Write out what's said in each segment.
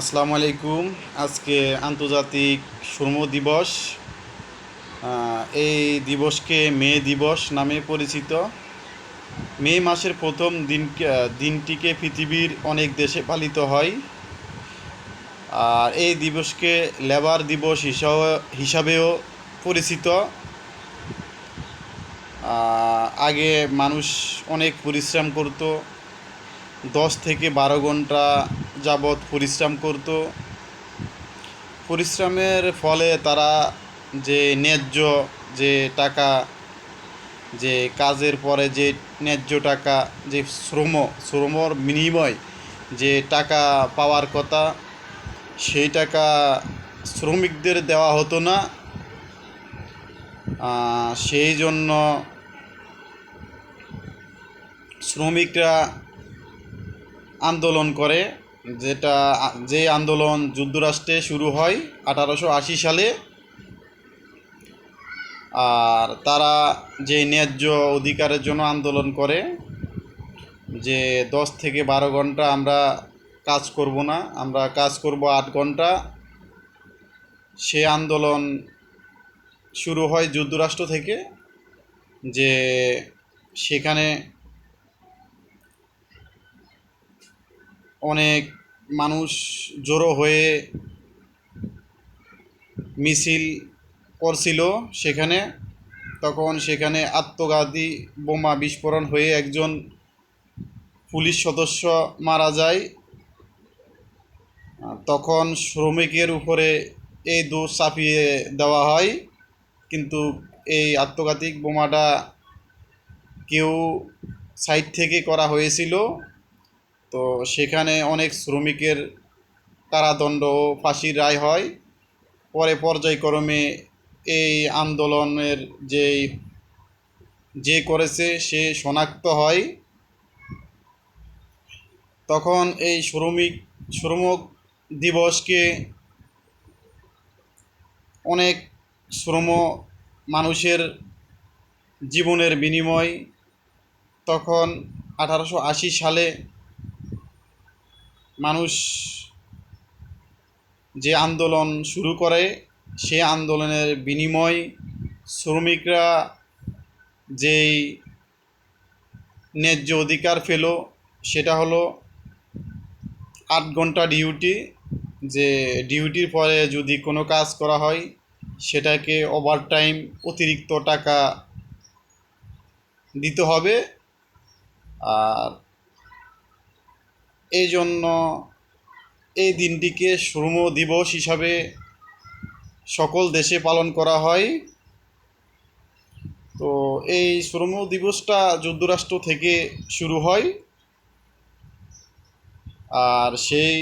আসসালামু আলাইকুম। আজকে আন্তর্জাতিক শ্রম দিবস। এই দিবসকে মে দিবস নামে পরিচিত। মে মাসের প্রথম দিন দিনটিকে পৃথিবীর অনেক দেশে পালিত হয়। আর এই দিবসকে লেবার দিবস হিসাবে, হিসাবেও পরিচিত। আগে মানুষ অনেক পরিশ্রম করতো দশ থেকে বারো ঘণ্টা যাবৎ পরিশ্রম করত। পরিশ্রমের ফলে তারা যে ন্যায্য যে টাকা, যে কাজের পরে যে ন্যায্য টাকা, যে শ্রম, শ্রমর বিনিময় যে টাকা পাওয়ার কথা, সেই টাকা শ্রমিকদের দেওয়া হতো না। সেই জন্য শ্রমিকরা আন্দোলন করে, যেটা, যে আন্দোলন যুক্তরাষ্ট্রে শুরু হয় আঠারোশো আশি সালে, আর তারা যে ন্যায্য অধিকারের জন্য আন্দোলন করে, যে দশ থেকে বারো ঘণ্টা আমরা কাজ করব না, আমরা কাজ করব আট ঘণ্টা, সে আন্দোলন শুরু হয় যুক্তরাষ্ট্র থেকে, যে সেখানে অনেক মানুষ জড়ো হয়ে মিছিল করছিল সেখানে। তখন সেখানে আত্মঘাতী বোমা বিস্ফোরণ হয়ে একজন পুলিশ সদস্য মারা যায়। তখন শ্রমিকের উপরে এই দোষ চাপিয়ে দেওয়া হয়। কিন্তু এই আত্মঘাতিক বোমাটা কেউ সাইড থেকে করা হয়েছিল। তো সেখানে অনেক শ্রমিকের কারাদণ্ড ফাঁসির রায় হয়। পরে পর্যায়ক্রমে এই আন্দোলনের যেই, যে করেছে সে শনাক্ত হয়। তখন এই শ্রমিক, শ্রমক দিবসকে অনেক শ্রম মানুষের জীবনের বিনিময় তখন আঠারোশো আশি সালে মানুষ যে আন্দোলন শুরু করে, সে আন্দোলনের বিনিময় শ্রমিকরা যেই ন্যায্য অধিকার পেল, সেটা হলো আট ঘণ্টা ডিউটি। যে ডিউটির পরে যদি কোনো কাজ করা হয়, সেটাকে ওভারটাইম অতিরিক্ত টাকা দিতে হবে। আর এই জন্য এই দিনটিকে শ্রম দিবস হিসাবে সকল দেশে পালন করা হয়। তো এই শ্রম দিবসটা যুক্তরাষ্ট্র থেকে শুরু হয়। আর সেই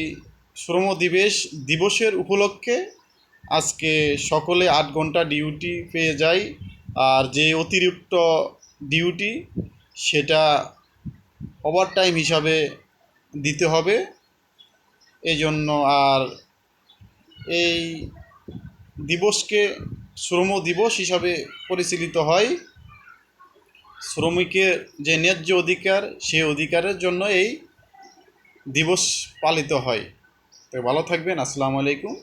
শ্রম দিবস দিবসের উপলক্ষে আজকে সকলে আট ঘণ্টা ডিউটি পেয়ে যায়। আর যে অতিরিক্ত ডিউটি, সেটা ওভারটাইম হিসাবে দিতে হবে। এই জন্য আর এই দিবসকে শ্রম দিবস হিসাবে পরিচালিত হয়। শ্রমিকের যে ন্যায্য অধিকার, সেই অধিকারের জন্য এই দিবস পালিত হয়। তো ভালো থাকবেন, আসসালামু আলাইকুম।